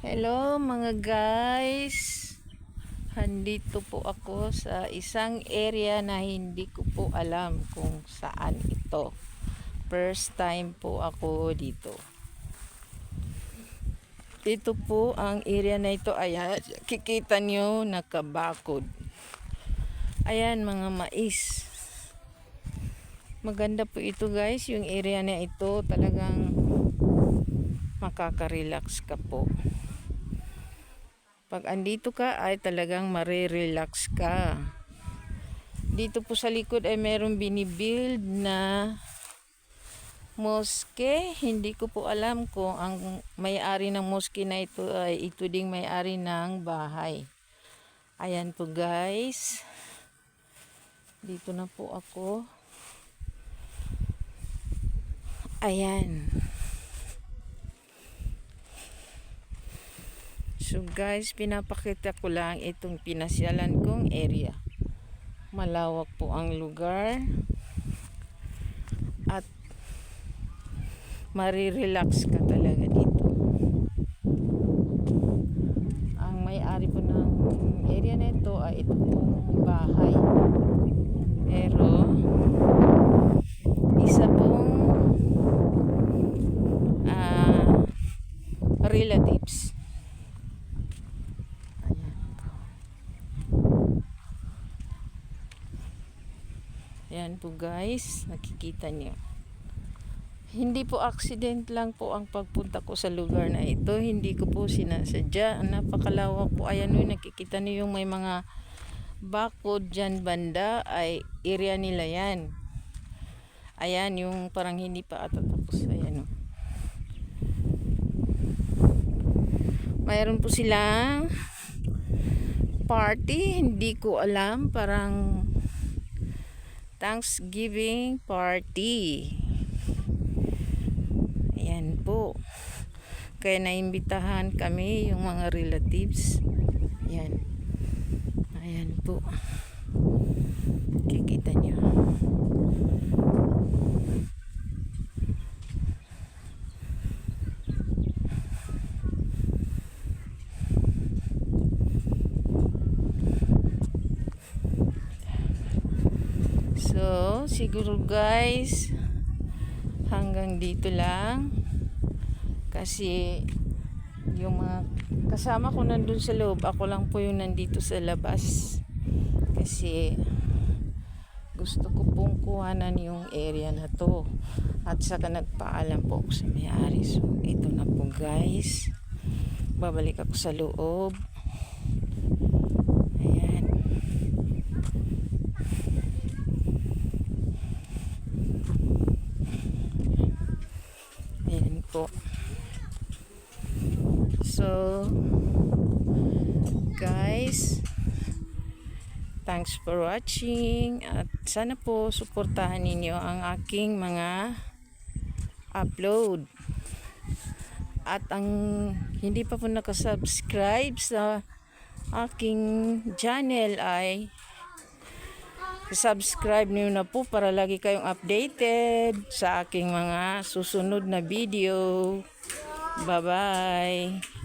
Hello mga guys. Handito po ako sa isang area na hindi ko po alam kung saan ito. First time po ako dito. Ito po ang area na ito. Ayan, kikita nyo nakabakod. Ayan mga mais. Maganda po ito guys. Yung area na ito talagang makaka-relax ka po. Pag andito ka ay talagang marirelax ka. Dito po sa likod ay meron binibuild na moske. Hindi ko po alam kung ang may-ari ng moske na ito ay ito ding may-ari ng bahay. Ayan po guys. Dito na po ako. Ayan. So guys, pinapakita ko lang itong pinasyalan kong area. Malawak po ang lugar. At marirelax ka talaga dito. Ang may-ari po ng area na ito ay ito pong bahay. Pero isa pong ah, relatives. Yan po guys, nakikita niyo. Hindi po accident lang po ang pagpunta ko sa lugar na ito. Hindi ko po sinasadya. Napakalawak po. Ayan o, nakikita niyo yung may mga bakod dyan banda ay area nila yan. Ayan, yung parang hindi pa ata tapos. Ayan o. Mayroon po silang party. Hindi ko alam. Parang Thanksgiving party. Ayan po. Kaya naimbitahan kami yung mga relatives. Ayan. Ayan po. Kikita nyo. So, siguro guys, hanggang dito lang. Kasi, yung mga kasama ko nandun sa loob, ako lang po yung nandito sa labas. Kasi, gusto ko pong kuhanan yung area na to. At saka nagpaalam po ako sa may-ari. So, ito na po guys. Babalik ako sa loob. Ayan. Ayan po. So, guys, thanks for watching at sana po suportahan ninyo ang aking mga upload. At ang hindi pa po nakasubscribe sa aking channel ay subscribe niyo na po para lagi kayong updated sa aking mga susunod na video. Bye-bye!